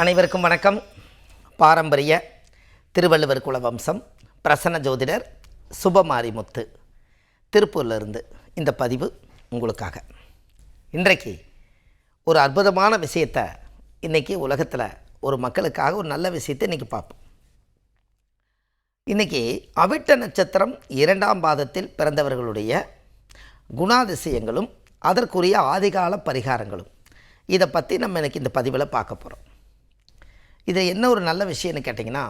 அனைவருக்கும் வணக்கம். பாரம்பரிய திருவள்ளுவர் குல வம்சம் பிரசன்ன ஜோதிடர் சுபமாரிமுத்து திருப்பூர்லேருந்து இந்த பதிவு உங்களுக்காக. இன்றைக்கு ஒரு அற்புதமான விஷயத்தை இன்றைக்கி உலகத்தில் ஒரு மக்களுக்காக ஒரு நல்ல விஷயத்தை இன்றைக்கி பார்ப்போம். இன்றைக்கி அவிட்ட நட்சத்திரம் இரண்டாம் பாதத்தில் பிறந்தவர்களுடைய குணாதிசயங்களும் அதற்குரிய ஆதிகால பரிகாரங்களும். இதை பற்றி நம்ம எனக்கு இந்த பதிவில் பார்க்க போகிறோம் இது என்ன ஒரு நல்ல விஷயம்னு கேட்டிங்கன்னா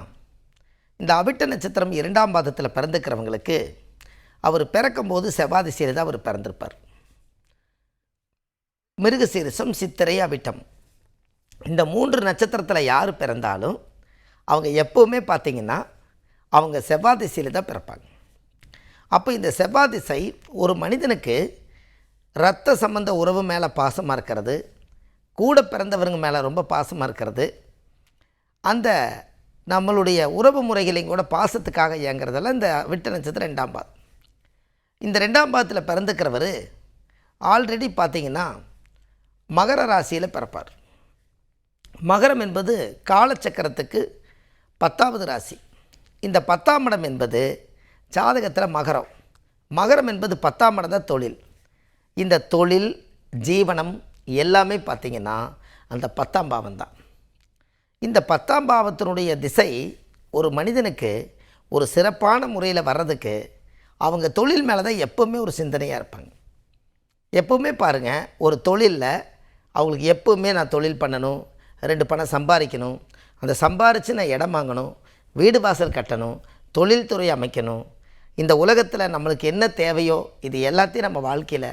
இந்த அவிட்ட நட்சத்திரம் இரண்டாம் பாதத்தில் பிறந்துக்கிறவங்களுக்கு அவர் பிறக்கும்போது செவ்வாதிசையில் தான் அவர் பிறந்திருப்பார். மிருகசீரிசம் சித்திரை அவிட்டம். இந்த மூன்று நட்சத்திரத்தில் யார் பிறந்தாலும் அவங்க எப்போவுமே பார்த்திங்கன்னா அவங்க செவ்வாதிசையில் தான் பிறப்பாங்க. அப்போ இந்த செவ்வாதிசை ஒரு மனிதனுக்கு ரத்த சம்பந்த உறவு மேலே பாசமாக இருக்கிறது கூட பிறந்தவருங்க மேலே ரொம்ப பாசமாக இருக்கிறது அந்த நம்மளுடைய உறவு முறைகளையும் கூட பாசத்துக்காக இயங்குறதெல்லாம் இந்த விட்ட நட்சத்திரம் ரெண்டாம் பாதம். இந்த ரெண்டாம் பாதத்தில் பிறந்துக்கிறவர் ஆல்ரெடி பார்த்தீங்கன்னா மகர ராசியில் பிறப்பார். மகரம் என்பது காலச்சக்கரத்துக்கு பத்தாவது ராசி. இந்த பத்தாம் இடம் என்பது ஜாதகத்தில் மகரம். மகரம் என்பது பத்தாம் இடம் தான் தொழில். இந்த தொழில் ஜீவனம் எல்லாமே பார்த்திங்கன்னா அந்த பத்தாம் பாவம் தான் இந்த பத்தாம் பாவத்தினுடைய திசை ஒரு மனிதனுக்கு ஒரு சிறப்பான முறையில் வர்றதுக்கு அவங்க தொழில் மேலே தான் எப்போவுமே ஒரு சிந்தனையாக இருப்பாங்க. எப்போவுமே பாருங்கள் ஒரு தொழிலில் அவங்களுக்கு எப்போவுமே நான் தொழில் பண்ணணும் ரெண்டு பணம் சம்பாதிக்கணும் அந்த சம்பாரித்து நான் இடம் வாங்கணும் வீடு வாசல் கட்டணும் தொழில்துறை அமைக்கணும். இந்த உலகத்தில் நம்மளுக்கு என்ன தேவையோ இது எல்லாத்தையும் நம்ம வாழ்க்கையில்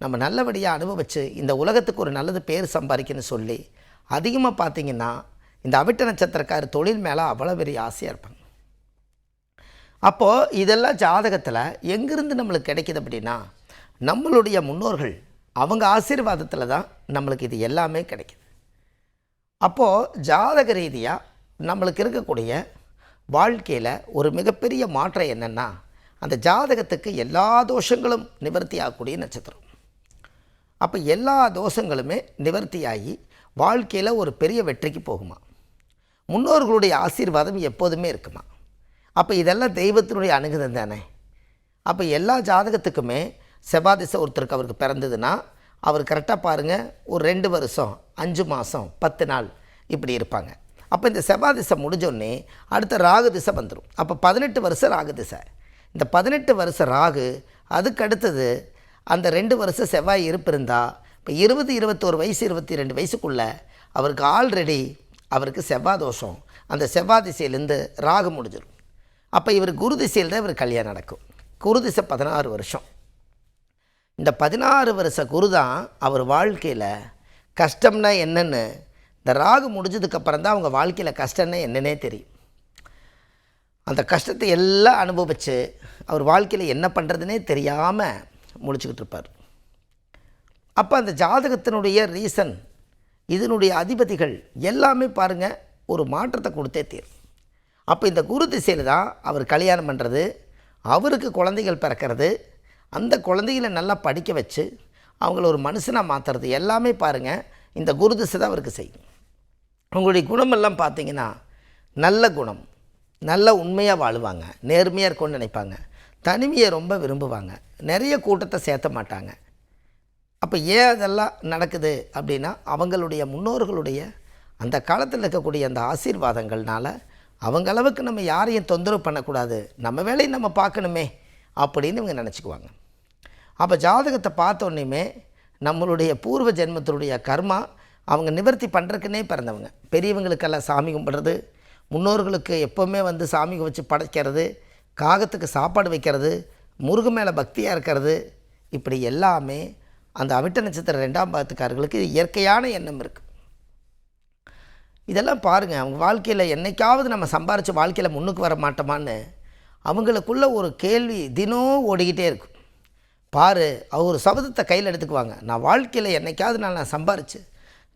நம்ம நல்லபடியாக அனுபவித்து இந்த உலகத்துக்கு ஒரு நல்லது பேர் சம்பாதிக்கணும்னு சொல்லி அதிகமாக பார்த்தீங்கன்னா இந்த அவிட்ட நட்சத்திரக்கார் தொழில் மேலே அவ்வளோ பெரிய ஆசையாக இருப்பாங்க. அப்போது இதெல்லாம் ஜாதகத்தில் எங்கேருந்து நம்மளுக்கு கிடைக்கிது அப்படின்னா நம்மளுடைய முன்னோர்கள் அவங்க ஆசீர்வாதத்தில் தான் நம்மளுக்கு இது எல்லாமே கிடைக்கிது. அப்போது ஜாதக ரீதியாக நம்மளுக்கு இருக்கக்கூடிய வாழ்க்கையில் ஒரு மிகப்பெரிய மாற்றம் என்னென்னா அந்த ஜாதகத்துக்கு எல்லா தோஷங்களும் நிவர்த்தி ஆகக்கூடிய நட்சத்திரம். அப்போ எல்லா தோஷங்களுமே நிவர்த்தியாகி வாழ்க்கையில் ஒரு பெரிய வெற்றிக்கு போகுமா? முன்னோர்களுடைய ஆசீர்வாதம் எப்போதுமே இருக்குமா? அப்போ இதெல்லாம் தெய்வத்தினுடைய அணுகுதம் தானே. அப்போ எல்லா ஜாதகத்துக்குமே செவ்வாதிசை ஒருத்தருக்கு அவருக்கு பிறந்ததுன்னா அவர் கரெக்டாக பாருங்கள் ஒரு ரெண்டு வருஷம் அஞ்சு மாதம் பத்து நாள் இப்படி இருப்பாங்க. அப்போ இந்த செவ்வாதிசை முடிஞ்சோடனே அடுத்த ராகு திசை வந்துடும் அப்போ பதினெட்டு வருஷம் ராகு திசை. இந்த பதினெட்டு வருஷம் ராகு அதுக்கு அடுத்தது அந்த ரெண்டு வருஷம் செவ்வாய் இருப்பு இருந்தால் இப்போ இருபது இருபத்தோரு வயசு இருபத்தி ரெண்டு வயசுக்குள்ளே அவருக்கு ஆல்ரெடி அவருக்கு செவ்வாய் தோஷம் அந்த செவ்வாய் திசையிலேருந்து ராகு முடிஞ்சிடும் அப்போ இவர் குரு திசையில் தான் இவர் கல்யாணம் நடக்கும். குரு திசை பதினாறு வருஷம். இந்த பதினாறு வருஷ குரு தான் அவர் வாழ்க்கையில் கஷ்டம்னா என்னென்னு இந்த ராகு முடிஞ்சதுக்கப்புறம் தான் அவங்க வாழ்க்கையில் கஷ்டம்னா என்னென்னே தெரியும். அந்த கஷ்டத்தை எல்லாம் அனுபவித்து அவர் வாழ்க்கையில் என்ன பண்ணுறதுனே தெரியாமல் முடிச்சுக்கிட்டு இருப்பார். அப்போ அந்த ஜாதகத்தினுடைய ரீசன் இதனுடைய அதிபதிகள் எல்லாமே பாருங்கள் ஒரு மாற்றத்தை கொடுத்தே தீரும். அப்போ இந்த குரு திசையில் தான் அவர் கல்யாணம் பண்ணுறது அவருக்கு குழந்தைகள் பிறக்கிறது அந்த குழந்தைகளை நல்லா படிக்க வச்சு அவங்கள ஒரு மனுஷனாக மாற்றுறது எல்லாமே பாருங்கள் இந்த குரு திசை தான் அவருக்கு செய்யும். அவங்களுடைய குணமெல்லாம் பார்த்தீங்கன்னா நல்ல குணம் நல்ல உண்மையாக வாழுவாங்க நேர்மையாக இருக்கும்னு நினைப்பாங்க தனிமையை ரொம்ப விரும்புவாங்க நிறைய கூட்டத்தை சேர்த்த மாட்டாங்க. அப்போ ஏன் அதெல்லாம் நடக்குது அப்படின்னா அவங்களுடைய முன்னோர்களுடைய அந்த காலத்தில் இருக்கக்கூடிய அந்த ஆசீர்வாதங்கள்னால அவங்க அளவுக்கு நம்ம யாரையும் தொந்தரவு பண்ணக்கூடாது. நம்ம வேலையை நம்ம பார்க்கணுமே அப்படின்னு இவங்க நினச்சிக்குவாங்க. அப்போ ஜாதகத்தை பார்த்தோன்னே நம்மளுடைய பூர்வ ஜென்மத்தினுடைய கர்மா அவங்க நிவர்த்தி பண்ணுறதுக்குன்னே பிறந்தவங்க. பெரியவங்களுக்கெல்லாம் சாமி கும்பிட்றது முன்னோர்களுக்கு எப்போவுமே வந்து சாமி வச்சு படைக்கிறது காகத்துக்கு சாப்பாடு வைக்கிறது முருகு மேலே பக்தியாக இருக்கிறது இப்படி எல்லாமே அந்த அவிட்ட நட்சத்திர ரெண்டாம் பாகத்துக்காரர்களுக்கு இயற்கையான எண்ணம் இருக்குது இதெல்லாம் பாருங்கள் அவங்க வாழ்க்கையில் என்னைக்காவது நம்ம சம்பாரித்து வாழ்க்கையில் முன்னுக்கு வர மாட்டோமான்னு அவங்களுக்குள்ள ஒரு கேள்வி தினம் ஓடிக்கிட்டே இருக்கும். பாரு அவர் சபதத்தை கையில் எடுத்துக்குவாங்க. நான் வாழ்க்கையில் என்னைக்காவது நான் நான் சம்பாரித்து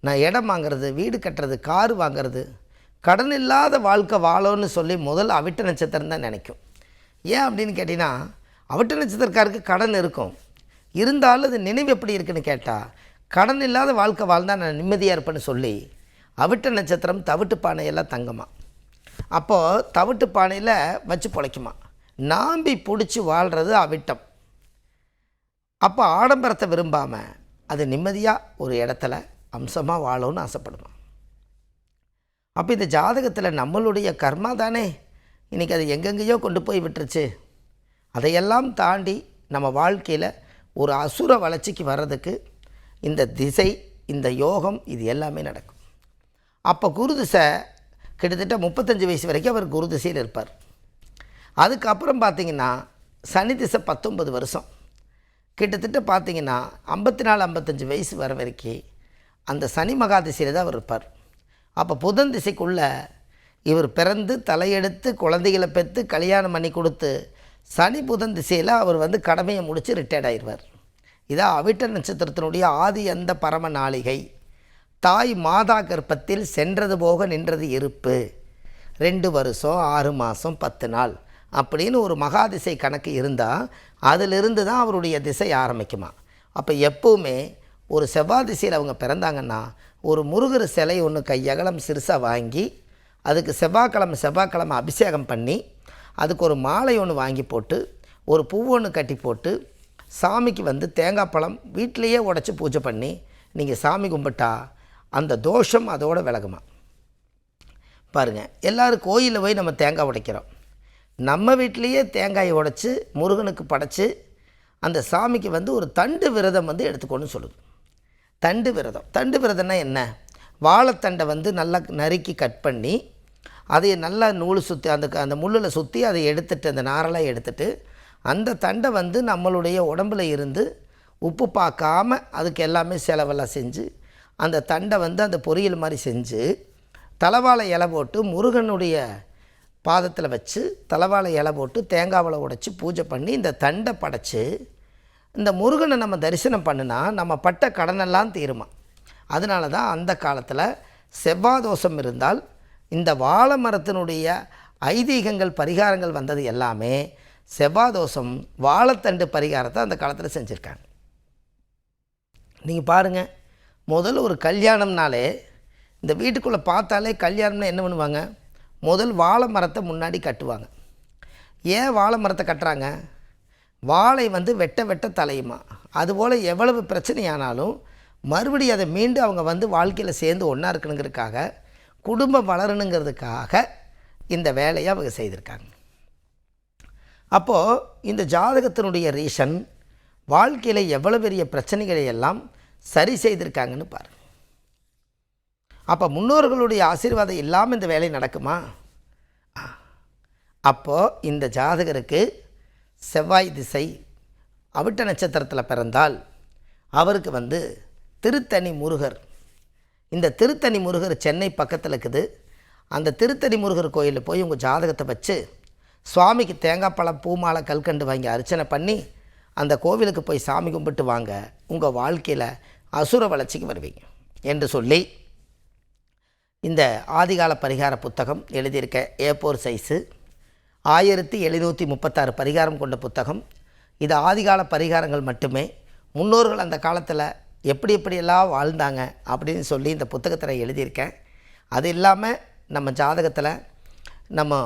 நான் இடம் வாங்குறது வீடு கட்டுறது கார் வாங்குறது கடன் இல்லாத வாழ்க்கை வாழோன்னு சொல்லி முதல் அவிட்ட நட்சத்திரம் தான் நினைக்கும். ஏன் அப்படின்னு கேட்டிங்கன்னா அவிட்ட நட்சத்திரக்காருக்கு கடன் இருக்கும். இருந்தாலும் அது நினைவு எப்படி இருக்குன்னு கேட்டால் கடன் இல்லாத வாழ்க்கை வாழ்ந்தால் நான் நிம்மதியாக இருப்பேன்னு சொல்லி அவிட்ட நட்சத்திரம் தவிட்டு பானையெல்லாம் தங்கம்மா அப்போது தவிட்டு பானையில் வச்சு பொழைக்குமா. நாம்பி பிடிச்சி வாழ்கிறது அவிட்டம். அப்போ ஆடம்பரத்தை விரும்பாமல் அது நிம்மதியாக ஒரு இடத்துல அம்சமாக வாழணும்னு ஆசைப்படுமா. அப்போ இந்த ஜாதகத்தில் நம்மளுடைய கர்மா தானே. இன்றைக்கி அது எங்கெங்கேயோ கொண்டு போய் விட்டுருச்சு. அதையெல்லாம் தாண்டி நம்ம வாழ்க்கையில் ஒரு அசுர வளர்ச்சிக்கு வர்றதுக்கு இந்த திசை இந்த யோகம் இது எல்லாமே நடக்கும். அப்போ குரு திசை கிட்டத்தட்ட முப்பத்தஞ்சு வயசு வரைக்கும் அவர் குரு திசையில் இருப்பார். அதுக்கப்புறம் பார்த்தீங்கன்னா சனி திசை பத்தொன்பது வருஷம். கிட்டத்தட்ட பார்த்தீங்கன்னா ஐம்பத்தி நாலு ஐம்பத்தஞ்சு வயசு வர வரைக்கும் அந்த சனி மகா திசையில் தான் அவர் இருப்பார். அப்போ புதன் திசைக்குள்ளே இவர் பிறந்து தலையெடுத்து குழந்தைகளை பெற்று கல்யாணம் பண்ணி கொடுத்து சனி புதன் திசையில் அவர் வந்து கடமையை முடித்து ரிட்டையர்ட் ஆயிடுவார். இதான் அவிட்ட நட்சத்திரத்தினுடைய ஆதி அந்த பரம நாளிகை. தாய் மாதா கர்ப்பத்தில் சென்றது போக நின்றது இருப்பு. ரெண்டு வருஷம் ஆறு மாதம் பத்து நாள் அப்படின்னு ஒரு மகா திசை கணக்கு இருந்தால் அதிலிருந்து தான் அவருடைய திசை ஆரம்பிக்குமா. அப்போ எப்போவுமே ஒரு செவ்வாய் திசையில் அவங்க பிறந்தாங்கன்னா ஒரு முருகர் சிலை ஒன்று கையகலம் சிறுசாக வாங்கி அதுக்கு செவ்வாய்க்கிழமை செவ்வாய்க்கிழமை அபிஷேகம் பண்ணி அதுக்கு ஒரு மாலை ஒன்று வாங்கி போட்டு ஒரு பூ ஒன்று கட்டி போட்டு சாமிக்கு வந்து தேங்காய் பழம் வீட்டிலையே உடச்சி பூஜை பண்ணி நீங்கள் சாமி கும்பிட்டா அந்த தோஷம் அதோடு விலகுமா? பாருங்கள் எல்லோரும் கோயிலில் போய் நம்ம தேங்காய் உடைக்கிறோம். நம்ம வீட்டிலையே தேங்காயை உடைச்சி முருகனுக்கு படைச்சி அந்த சாமிக்கு வந்து ஒரு தண்டு விரதம் வந்து எடுத்துக்கோன்னு சொல்லுது. தண்டு விரதம். தண்டு விரதம்னா என்ன? வாழைத்தண்டை வந்து நல்லா நறுக்கி கட் பண்ணி அதை நல்லா நூல் சுற்றி அந்த அந்த முள்ளில் சுற்றி அதை எடுத்துகிட்டு அந்த நாரெல்லாம் எடுத்துகிட்டு அந்த தண்டை வந்து நம்மளுடைய உடம்பில் இருந்து உப்பு பார்க்காம அதுக்கு எல்லாமே செலவெல்லாம் செஞ்சு அந்த தண்டை வந்து அந்த பொரியல் மாதிரி செஞ்சு தலைவாழை இலை போட்டு முருகனுடைய பாதத்தில் வச்சு தலைவாழை இலை போட்டு தேங்காவில் உடைச்சி பூஜை பண்ணி இந்த தண்டை படைச்சி இந்த முருகனை நம்ம தரிசனம் பண்ணினா நம்ம பட்ட கடனெல்லாம் தீருமா அதனால தான் அந்த காலத்தில் செவ்வாய் தோஷம் இருந்தால் இந்த வாழை மரத்தினுடைய ஐதீகங்கள் பரிகாரங்கள் வந்தது எல்லாமே செவ்வாதோஷம் வாழைத்தண்டு பரிகாரத்தை அந்த காலத்தில் செஞ்சுருக்காங்க. நீங்கள் பாருங்கள் முதல் ஒரு கல்யாணம்னாலே இந்த வீட்டுக்குள்ளே பார்த்தாலே கல்யாணம்னா என்ன பண்ணுவாங்க? முதல் வாழை மரத்தை முன்னாடி கட்டுவாங்க. ஏன் வாழை மரத்தை கட்டுறாங்க? வாழை வந்து வெட்ட வெட்ட தலையுமா? அதுபோல் எவ்வளவு பிரச்சனையானாலும் மறுபடியும் அதை மீண்டும் அவங்க வந்து வாழ்க்கையில் சேர்ந்து ஒன்றா இருக்கணுங்கிறதுக்காக குடும்பம் வளரணுங்கிறதுக்காக இந்த வேலையை அவங்க செய்திருக்காங்க. அப்போது இந்த ஜாதகத்தினுடைய ரீசன் வாழ்க்கையில் எவ்வளோ பெரிய பிரச்சனைகளை எல்லாம் சரி செய்திருக்காங்கன்னு பாருங்கள் அப்போ முன்னோர்களுடைய ஆசீர்வாதம் இல்லாமல் இந்த வேலை நடக்குமா? அப்போது இந்த ஜாதகருக்கு செவ்வாய் திசை அவிட்ட நட்சத்திரத்தில் பிறந்தால் அவருக்கு வந்து திருத்தணி முருகர் இந்த திருத்தணி முருகர் சென்னை பக்கத்தில் இருக்குது. அந்த திருத்தணி முருகர் கோயிலில் போய் உங்கள் ஜாதகத்தை வச்சு சுவாமிக்கு தேங்காய் பழம் பூமாலை கல்கண்டு வாங்கி அர்ச்சனை பண்ணி அந்த கோவிலுக்கு போய் சாமி கும்பிட்டு வாங்க. உங்கள் வாழ்க்கையில் அசுர வளர்ச்சிக்கு வருவீங்க என்று சொல்லி இந்த ஆதிகால பரிகார புத்தகம் எழுதியிருக்க ஏப்போர் சைஸு ஆயிரத்தி எழுநூற்றி முப்பத்தாறு பரிகாரம் கொண்ட புத்தகம். இது ஆதிகால பரிகாரங்கள் மட்டுமே. முன்னோர்கள் அந்த காலத்தில் எப்படி எப்படியெல்லாம் வாழ்ந்தாங்க அப்படின்னு சொல்லி இந்த புத்தகத்தில் எழுதியிருக்கேன். அது இல்லாமல் நம்ம ஜாதகத்தில் நம்ம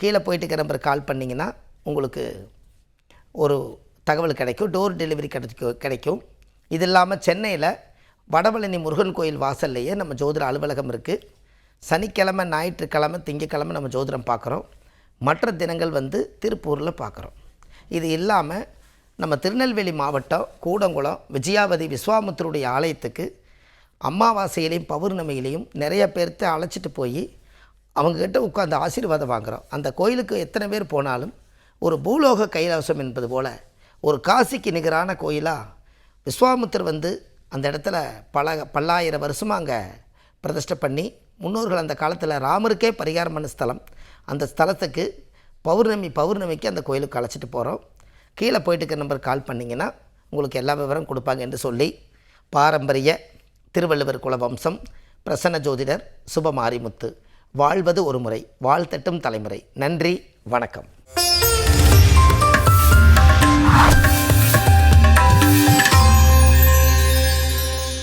கீழே போயிட்டு இருக்கிற நம்பருக்கு கால் பண்ணிங்கன்னா உங்களுக்கு ஒரு தகவல் கிடைக்கும். டோர் டெலிவரி கிடைக்கும் கிடைக்கும். இது இல்லாமல் சென்னையில் வடபழனி முருகன் கோயில் வாசல்லையே நம்ம ஜோதிட அலுவலகம் இருக்குது சனிக்கிழமை ஞாயிற்றுக்கிழமை திங்கக்கிழமை நம்ம ஜோதிடம் பார்க்குறோம். மற்ற தினங்கள் வந்து திருப்பூரில் பார்க்குறோம். இது இல்லாமல் நம்ம திருநெல்வேலி மாவட்டம் கூடங்குளம் விஜயாவதி விஸ்வாமுத்தருடைய ஆலயத்துக்கு அமாவாசையிலையும் பௌர்ணமியிலையும் நிறைய பேர்த்த அழைச்சிட்டு போய் அவங்கக்கிட்ட உட்காந்து ஆசீர்வாதம் வாங்குகிறோம் அந்த கோயிலுக்கு எத்தனை பேர் போனாலும் ஒரு பூலோக கைலாசம் என்பது போல் ஒரு காசிக்கு நிகரான கோயிலாக விஸ்வாமுத்தர் வந்து அந்த இடத்துல பல பல்லாயிரம் வருஷமாக அங்கே பிரதிஷ்டை பண்ணி முன்னோர்கள் அந்த காலத்தில் ராமருக்கே பரிகாரம் பண்ண ஸ்தலம். அந்த ஸ்தலத்துக்கு பௌர்ணமி பௌர்ணமிக்கு அந்த கோயிலுக்கு அழைச்சிட்டு போகிறோம் கீழே போயிட்டு இருக்கிற நம்பர் கால் பண்ணிங்கன்னா உங்களுக்கு எல்லா விவரம் கொடுப்பாங்க என்று சொல்லி பாரம்பரிய திருவள்ளுவர் குல வம்சம் பிரசன்ன ஜோதிடர் சுபமாரிமுத்து. வாழ்வது ஒரு முறை வாழ்த்தட்டும் தலைமுறை. நன்றி வணக்கம்.